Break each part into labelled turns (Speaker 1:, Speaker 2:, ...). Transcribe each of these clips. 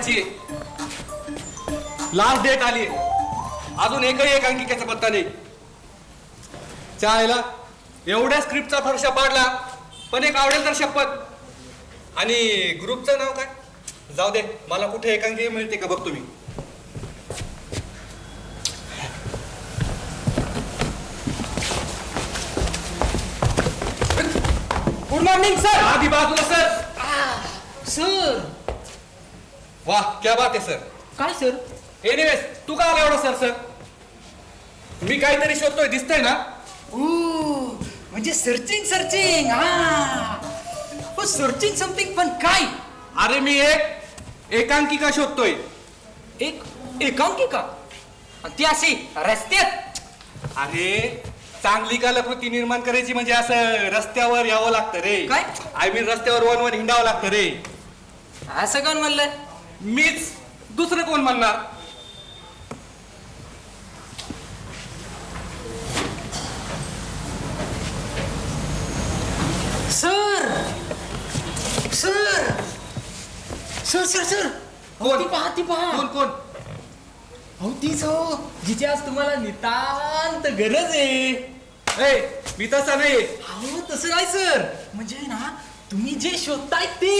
Speaker 1: भरायची last date आली. अजून एकही एकांकिकेचा पत्ता नाही. चायला एवढ्या स्क्रिप्टचा फरशा पाडला पण एक आवडेल तर शपथ. आणि ग्रुपचं नाव काय? जाऊ दे मला कुठे एकांकिका मिळते का बघ तुम्ही.
Speaker 2: गुड मॉर्निंग सर
Speaker 1: आधी बाजूला सर
Speaker 2: सर
Speaker 1: वाह क्या बात आहे सर
Speaker 2: काय सर
Speaker 1: एनिवेज तू का आला एवढा सर सर मी काहीतरी शोधतोय दिसतंय ना?
Speaker 2: म्हणजे सर्चिंग सर्चिंग हा. हो सर्चिंग समथिंग पण काय?
Speaker 1: अरे मी एक एकांकिका शोधतोय.
Speaker 2: एक एकांकिका? आणि ती अशी रस्त्यात.
Speaker 1: अरे चांगली कलाकृती निर्माण करायची म्हणजे असं रस्त्यावर यावं लागतं रे.
Speaker 2: काय?
Speaker 1: आय मीन रस्त्यावर वन वन हिंडावं लागतं रे.
Speaker 2: असं कोण म्हणलं?
Speaker 1: मीच दुसरं कोण म्हणणार?
Speaker 2: Sir! Sir! Sir sir sir!
Speaker 1: कोण?
Speaker 2: ती पहा ती पहा!
Speaker 1: कोण कोण?
Speaker 2: अहो तीच हो जिची आज तुम्हाला नितांत गरज आहे.
Speaker 1: ए मी तसा नाही
Speaker 2: अहो तसं नाही सर. म्हणजे ना तुम्ही जे शोधताय ते.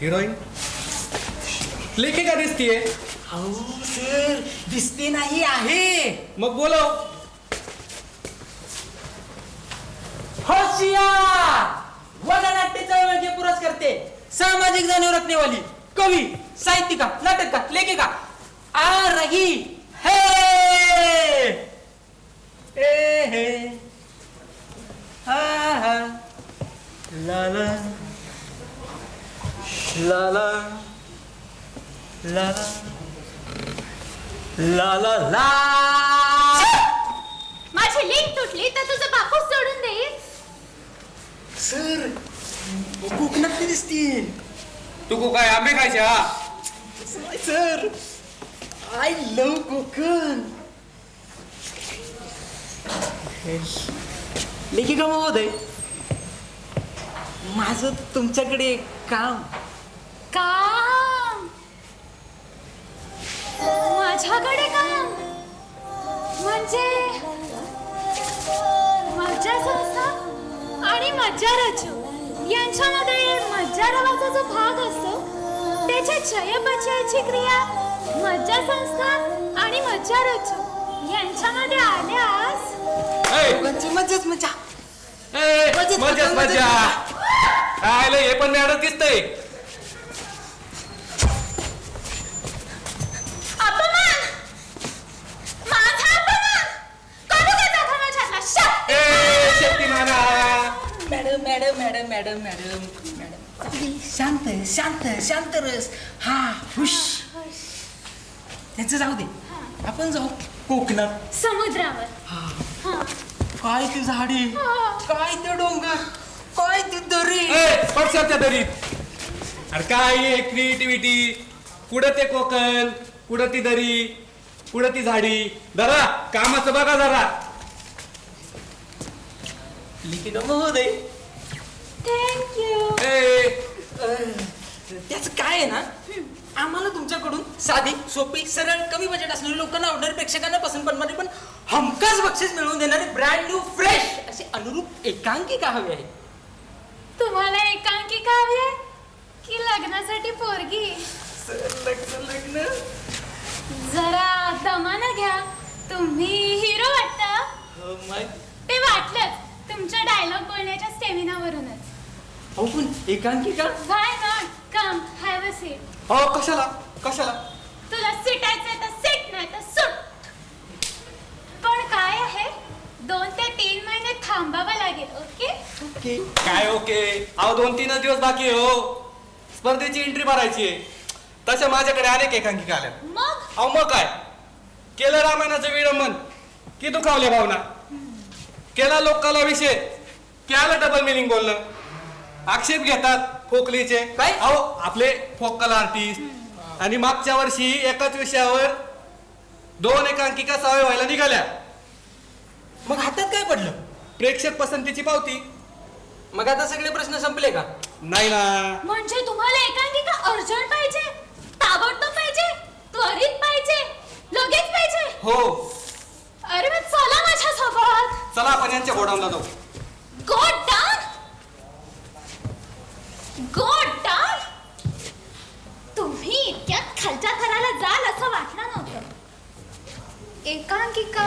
Speaker 1: हिरोईन लेखिका दिसतीये
Speaker 2: अहो सर दिसते नाही आहे.
Speaker 1: मग बोलव.
Speaker 2: होशियार वननाट्य चळवळीचे पुरस्कर्ते सामाजिक जाणीव रखनेवाली कवी साहित्यिका नाटककार लेखिका आ रही है! ए हे! हा हा. ला ला. ला ला ला ला ला ला
Speaker 3: माझी लिंक तुटली तर तुझं बापूस सोडून देईल
Speaker 2: सर कोकणातली दिसतील
Speaker 1: तू को काय आंबे खायचे हा.
Speaker 2: Sir I love Konkan. लेखिका महोदय माझं तुमच्याकडे एक काम
Speaker 3: काम. माझ्याकडे काम. म्हणजे मज्जा संस्था आणि मज्जा रचू यांच्यामध्ये मज्जा नावाचा जो भाग असतो त्याच्या चयापचयाची क्रिया मज्जा संस्था आणि मज्जा रचू यांच्यामध्ये आल्यास
Speaker 1: ए,
Speaker 2: दोघांची मजाच मजा मजेत.
Speaker 1: मजा काय हे पण मॅडम दिसतंय.
Speaker 2: Madam madam madam. शांत शांत शांत रस. हा हुश. त्याचं जाऊ दे. आपण जाऊ कोकणात.
Speaker 3: समुद्रावर.
Speaker 2: हा. काय ते झाडे? काय ते डोंगर? काय ते दरी?
Speaker 1: पडसाच्या दरीत. अरे काय क्रिएटिव्हिटी कुठं ते कोकण? कुठं ती दरी? कुठं ती झाडी? जरा कामाचं बघा जरा.
Speaker 2: लिखित महोदय
Speaker 3: थँक्यू
Speaker 1: ए
Speaker 2: त्याच काय आहे ना? आम्हाला तुमच्याकडून साधी सोपी सरळ कमी बजेट असलेली लोकांना आवडणारी प्रेक्षकांना पसंत पडणारी पण हमखास बक्षीस मिळवून देणारे ब्रँड न्यू फ्रेश असे अनुरूप एकांकिका हवी आहे.
Speaker 3: तुम्हाला एकांकिका हवी आहे? की लग्नासाठी पोरगी?
Speaker 2: लग्न लग्न.
Speaker 3: जरा दमानं घ्या. तुम्ही हिरो वाटता.
Speaker 2: हो मग?
Speaker 3: ते वाटलंच. तुमच्या डायलॉग बोलण्याच्या स्टेमिनावरूनच
Speaker 2: हो पण एकांकिका
Speaker 3: why not come have a seat
Speaker 1: हो कशाला? कशाला?
Speaker 3: तुला सिटायचं तर सीट नाही तर सुट. पण काय आहे? दोन ते तीन महिने थांबावं लागेल ओके?
Speaker 2: ओके.
Speaker 1: काय ओके? अहो दोन तीनच दिवस बाकी आहे हो. स्पर्धेची एंट्री भरायची आहे. तशा माझ्याकडे अनेक एकांकिका आल्या
Speaker 3: मग?
Speaker 1: अहो मग काय? केलं रामायणाचं विडंबन की दुखावल्या भावना? केला लोककला विषय केलं डबल मिनिंग बोलणं? आक्षेप घेतात फोकलीचे
Speaker 2: काय?
Speaker 1: अहो आपले फोक कला आर्टिस्ट आणि मागच्या वर्षी एकाच विषयावर दोन एकांकिका सहाव्या व्हायला निघाल्या.
Speaker 2: मग हातात काय पडलं?
Speaker 1: प्रेक्षक पसंतीची पावती.
Speaker 2: मग आता सगळे प्रश्न संपले का?
Speaker 1: नाही ना.
Speaker 3: म्हणजे तुम्हाला एकांकिका अर्जंट पाहिजे ताबडतोब पाहिजे त्वरित पाहिजे लगेच पाहिजे?
Speaker 1: हो.
Speaker 3: अरे मग चला माझ्या सोबत.
Speaker 1: चला आपण यांच्या गोडाऊनला जाऊ.
Speaker 3: गो डाऊन गो डाऊन तुम्ही इतक्या खालच्या थराला जाल असं वाटलं नव्हतं. एकांकिका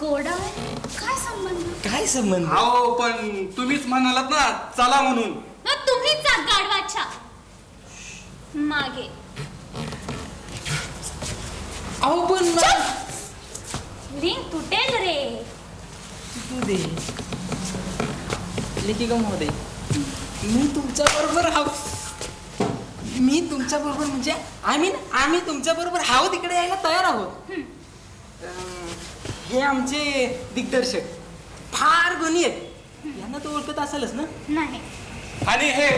Speaker 3: गोडाऊन काय संबंध?
Speaker 2: काय संबंध?
Speaker 1: हो पण तुम्हीच म्हणालात ना चला म्हणून.
Speaker 3: मग तुम्हीच जा गाढवाच्या. मागे.
Speaker 2: अहो पण
Speaker 3: लिंक तुटेल रे.
Speaker 2: तू दे. लेखिका महोदय मी तुमच्या बरोबर हाव मी तुमच्या म्हणजे आम्ही आम्ही तुमच्या बरोबर हाव तिकडे यायला तयार आहोत. अं, हे आमचे दिग्दर्शक. फार गुणी आहेत. यांना तो ओळखत असेलच ना?
Speaker 3: नाही.
Speaker 1: आणि हे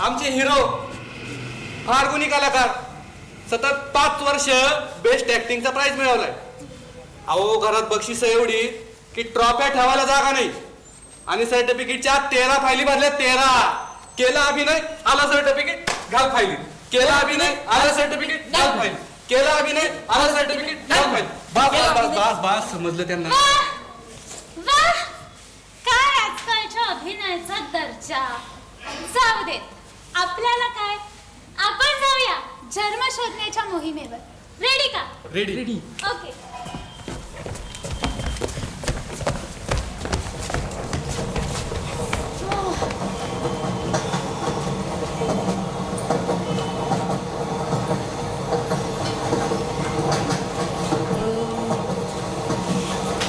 Speaker 1: आमचे हिरो फार गुणी कलाकार. सतत पाच वर्ष बेस्ट ऍक्टिंगचा प्राइज मिळवलाय. अहो घरात बक्षिस एवढी की ट्रॉफ्या ठेवायला जागा नाही. आणि सर्टिफिकेटच्या तेरा फायली भरल्या तेरा. केला अभिनय आला सर्टिफिकेट घाल फायली. केला अभिनय आला सर्टिफिकेट घाल फायली केला अभिनय आला सर्टिफिकेट फायली बस बस बस बस बस समजलं त्यांना.
Speaker 3: वाह! वाह! काय आजकालच्या अभिनयाचा दर्जा? जाऊ देत आपल्याला काय? आपण जाऊया जन्म शोधण्याच्या मोहिमेवर. रेडी का?
Speaker 1: रेडी
Speaker 2: रेडी
Speaker 3: ओके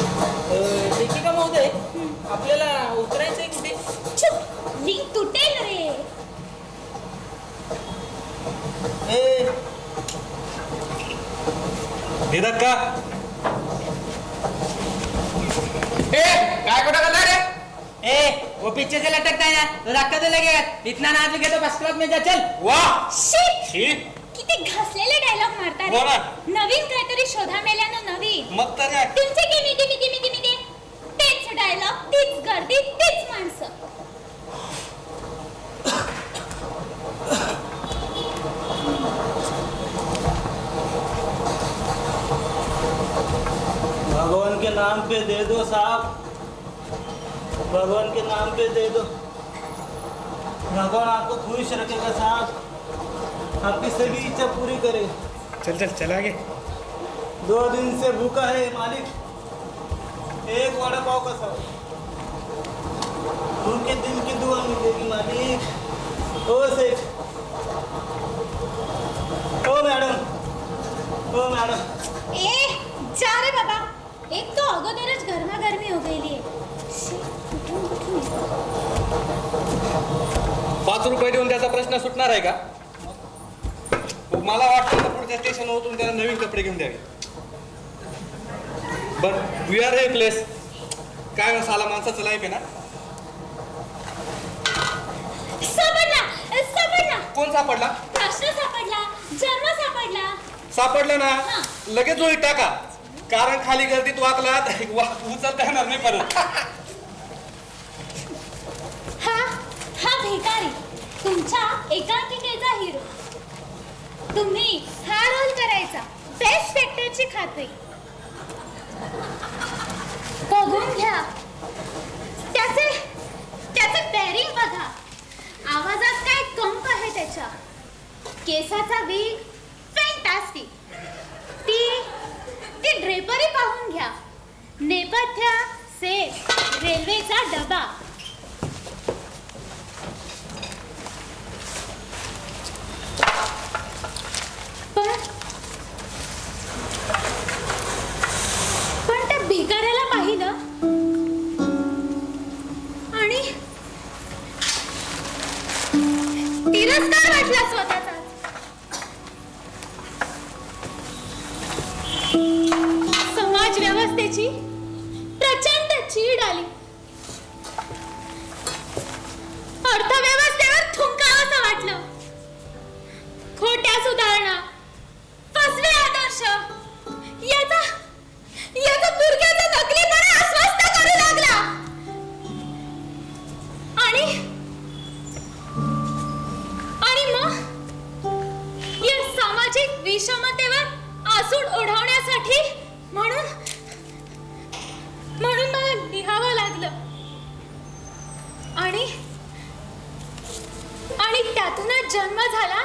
Speaker 2: लेखिका महोदय आपल्याला उतरायचंय कुठे
Speaker 3: चुप लिंक तुटेल रे
Speaker 2: ए,
Speaker 1: दे धक्का
Speaker 2: ए काय कुठं करणार रे ए वो पीछे से लटकता है ना तो धक्का दे लगेगा इतना नाच के तो बस क्लब में जा चल.
Speaker 1: वा.
Speaker 3: शिट.
Speaker 1: छी
Speaker 3: किती घासलेले डायलॉग मारता
Speaker 1: हो ना.
Speaker 3: रे नवीन काहीतरी शोधा मेल्यानं नवीन.
Speaker 1: मग तर काय?
Speaker 3: तुमचे किमी किमी किमी किमी दे तेच डायलॉग तीच गर्दी तीच माणसं.
Speaker 4: भगवान के नाम पे दे दो साहब। भगवान के नाम पे दे दो। भगवान आपको खुश रखेगा साहब आपकी सभी इच्छा पूरी करे।
Speaker 1: चल चल चला आगे।
Speaker 4: दो दिन से भूखा है मालिक। एक वड़ा पाव का साहब भूखे दिन की दुआ मिलेगी मालिक। ओ सेठ। ओ मैडम। ओ मैडम।
Speaker 3: ए जा रे बाबा। एक तो अगोदरच गरमागरमी हो गेली कुठून कुठून येतं?
Speaker 1: पाच रुपये देऊन त्याचा प्रश्न सुटणार आहे का? मला वाटतं पुढच्या स्टेशन उतरून त्याला नवीन कपडे घेऊन द्यावे. बर वी आर ए प्लेस काय मग साला माणसाचं लाईफ आहे ना? कोण सापडला?
Speaker 3: प्रश्न सापडला जन्म सापडला.
Speaker 1: सापडलं ना?
Speaker 3: हा.
Speaker 1: लगेच जोडी टाका. कारण खाली गर्दीत वाकला तर वा- उचलता येणार नाही परत.
Speaker 3: भिकारी तुमच्या एकांकिकेचा हिरो तुम्ही हा रोल करायचा बेस्ट ऍक्टरची खात्री. बघून घ्या. त्याचे त्याचे बेरिंग बघा. आवाजात काय कंप आहे त्याच्या? केसाचा वेग फॅन्टास्टिक ती ती ड्रेपरी पाहून घ्या. नेपथ्य सेफ रेल्वेचा डबा. तिरस्कार वाटला स्वतःचा. समाज व्यवस्थेची प्रचंड चीड आली. अर्थव्यवस्थेवर थुंकावंसं वाटलं. खोट्या सुधारणा फसवे आदर्श जन्म झाला?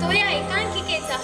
Speaker 3: तो या एकांकिकेचा.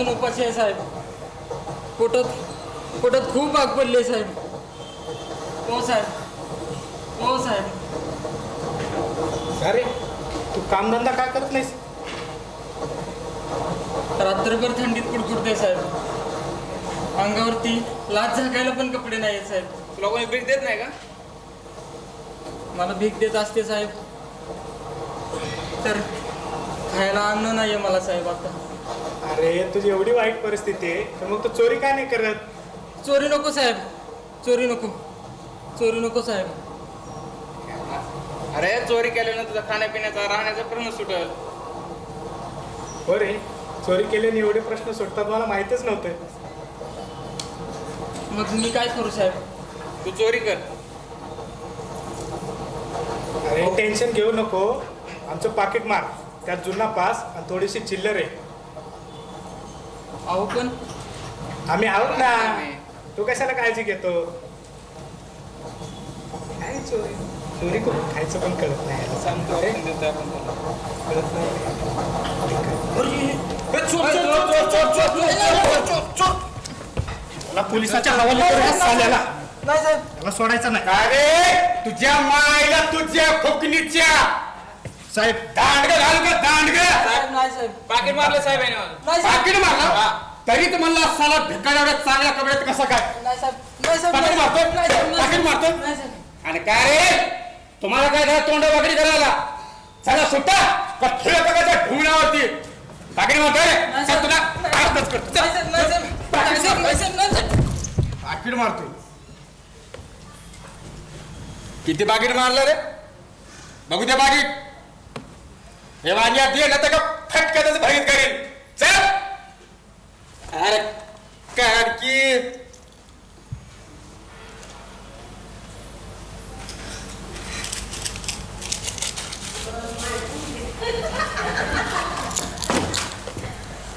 Speaker 2: दिवसापासून उपाशी आहे साहेब. पोटात पोटात खूप आग पडली आहे, साहेब. हो साहेब. हो साहेब.
Speaker 5: अरे तू कामधंदा का करत नाहीस?
Speaker 2: रात्रभर थंडीत कुडकुडते साहेब. अंगावरती लाच झाकायला पण कपडे नाही साहेब.
Speaker 1: तुला कोणी भीक देत नाही का?
Speaker 2: मला भीक देत असते साहेब. तर खायला अन्न नाही आहे मला साहेब आता.
Speaker 5: अरे तुझी एवढी वाईट परिस्थिती आहे तर मग तू चोरी का नाही करत?
Speaker 2: चोरी नको साहेब. चोरी नको. चोरी नको साहेब.
Speaker 1: अरे चोरी केल्यानं तुझा खाण्यापिण्याचा राहण्याचा प्रश्न सुटेल.
Speaker 5: हो रे चोरी केल्याने एवढे प्रश्न सुटतात मला माहितच नव्हतं.
Speaker 2: मग मी काय करू साहेब?
Speaker 1: तू चोरी कर.
Speaker 5: अरे टेन्शन घेऊ नको. आमचं पाकिट मार. त्यात जुना पास आणि थोडीशी चिल्लर आहे.
Speaker 2: अहो पण
Speaker 5: आम्ही आहोत ना तू कशाला काळजी घेतो काय चोरी चोरी करून खायचं पण कळत नाही.
Speaker 1: सांगतो
Speaker 5: अरे. कळत पोलिसाच्या हवाले त्याला सोडायचं नाही
Speaker 6: अरे तुझ्या मायला तुझ्या खोकणीच्या
Speaker 5: साहेब
Speaker 6: दांडग घाल का दांडग?
Speaker 2: साहेब नाही साहेब.
Speaker 1: पाकिट मारलं साहेब मला.
Speaker 2: नाही साहेब
Speaker 6: पाकिट मारला? तरी म्हणला साला भिकार एवढ्या चांगल्या कपड्यात कसा काय?
Speaker 2: नाही साहेब. नाही साहेब
Speaker 6: पाकीट मारतोय?
Speaker 2: साहेब, नाही साहेब, नाही
Speaker 6: पाकीट
Speaker 2: साहेब,
Speaker 6: मारतोय?
Speaker 2: नाही साहेब.
Speaker 6: आणि काय रे? तुम्हाला काय झालं? तोंड वगैरे करायला चला सुट्टा. का ठेव बघायच्या ढुंगणावरती. पाकिट मारतोय
Speaker 2: नाही
Speaker 6: चल
Speaker 2: साहेब,
Speaker 6: तुला.
Speaker 2: नाही
Speaker 6: अर्थच करतो
Speaker 2: नाही साहेब, नाही साहेब, नाही साहेब, नाही साहेब, नाही साहेब.
Speaker 6: पाकिट मारतोय. किती पाकिट मारलं रे? बघू त्या पाकिट. हे वांग्यात ये ना का फटक्यातच भरीत करीन. चल. अरे काडकी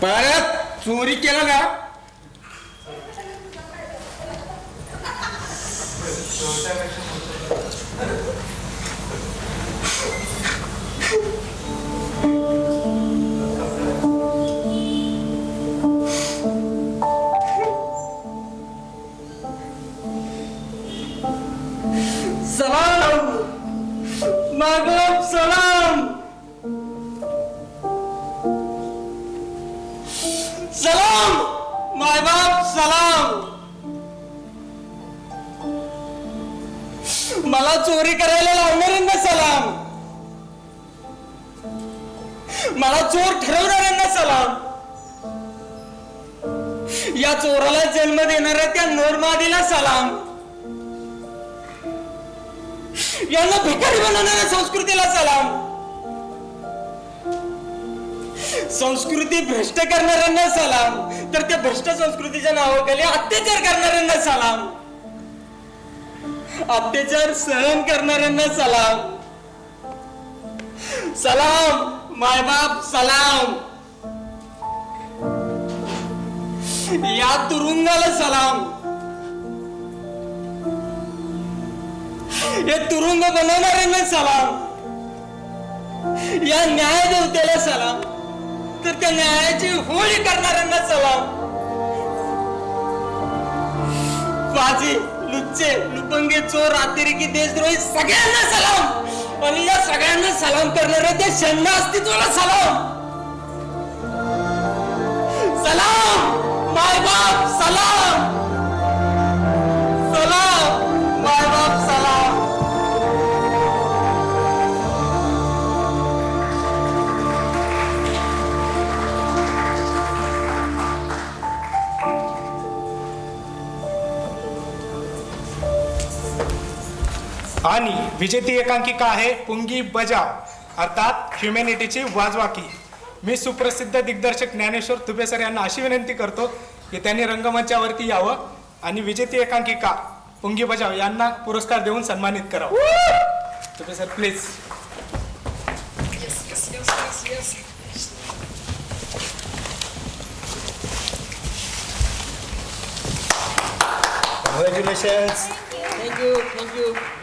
Speaker 6: परत चोरी केलं ना
Speaker 2: चोरी करायला लावणाऱ्यांना सलाम. मला चोर ठरवणाऱ्यांना सलाम. या चोराला जन्म देणाऱ्या त्या नोरमादीला सलाम. यांना भिकारी बनवणाऱ्या संस्कृतीला सलाम. संस्कृती भ्रष्ट करणाऱ्यांना सलाम. तर त्या भ्रष्ट संस्कृतीच्या नावाखाली अत्याचार करणाऱ्यांना सलाम. अत्याचार सहन करणाऱ्यांना सलाम. सलाम मायबाप सलाम. या तुरुंगाला सलाम. या तुरुंग बनवणाऱ्यांना सलाम. या न्याय देवतेला सलाम. तर त्या न्यायाची होळी करणाऱ्यांना सलाम. बाजी लुच्चे लुपंगे चोर अतिरेकी देशद्रोही सगळ्यांना सलाम. आणि या सगळ्यांना सलाम करणाऱ्या त्या शंभर अस्तित्वाला सलाम. सलाम. माय बाप सलाम.
Speaker 5: आणि विजेती एकांकिका आहे पुंगी बजाव अर्थात ह्युमॅनिटीची वाजवाकी. मी सुप्रसिद्ध दिग्दर्शक ज्ञानेश्वर तुपेसर यांना अशी विनंती करतो की त्यांनी रंगमंचावरती यावं आणि विजेती एकांकिका पुंगी बजाव यांना पुरस्कार देऊन सन्मानित करावं. Tupe sir please
Speaker 4: congratulations
Speaker 2: thank you thank you
Speaker 1: मजा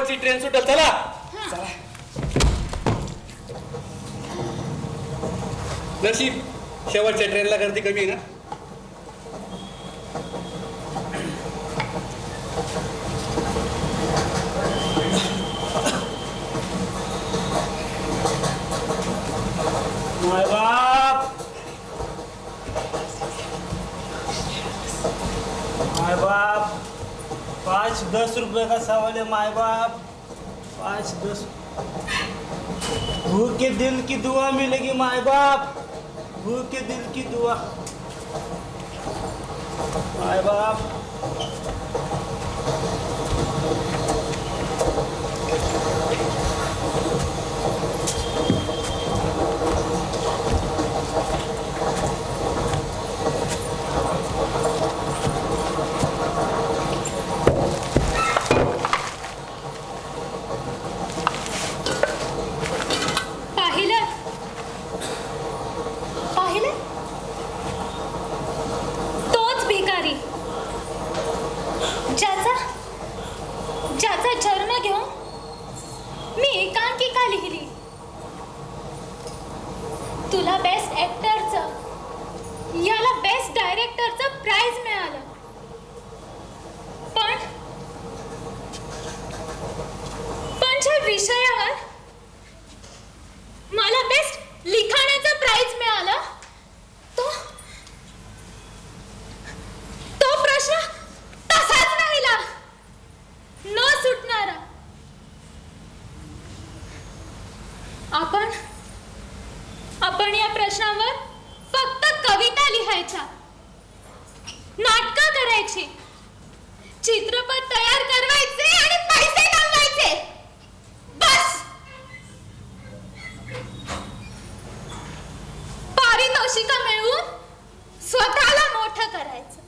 Speaker 1: शेवटची ट्रेन सुटेल चला. नशीब शेवटच्या ट्रेनला गर्दी कमी आहे ना?
Speaker 4: बाप. माय बाप. पाँच दस रुपये का सवाल है माए बाप. पाँच दस. भूखे दिल की दुआ मिलेगी माए बाप. भूखे दिल की दुआ. माए बाप
Speaker 3: पाहिलं पाहिलं तोच भिकारी ज्याचा ज्याचा जन्म घेऊन मी एकांकिका लिहिली तुला बेस्ट ऍक्टरचं याला बेस्ट डायरेक्टरचं प्राइज मिळालं. पण पण जे विषय मला बेस्ट लिखाणाचं प्राइज मिळालं तो तो प्रश्न तसाच राहिला न सुटणारा आपण आपण या प्रश्नावर फक्त कविता लिहायच्या नाटकं करायची चित्रपट तयार करवायचे आणि पैसे कमवायचे बस पारितोषिका मिळवून स्वतःला मोठं करायचं.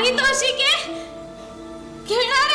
Speaker 3: pajarito, así que... ¡Qué!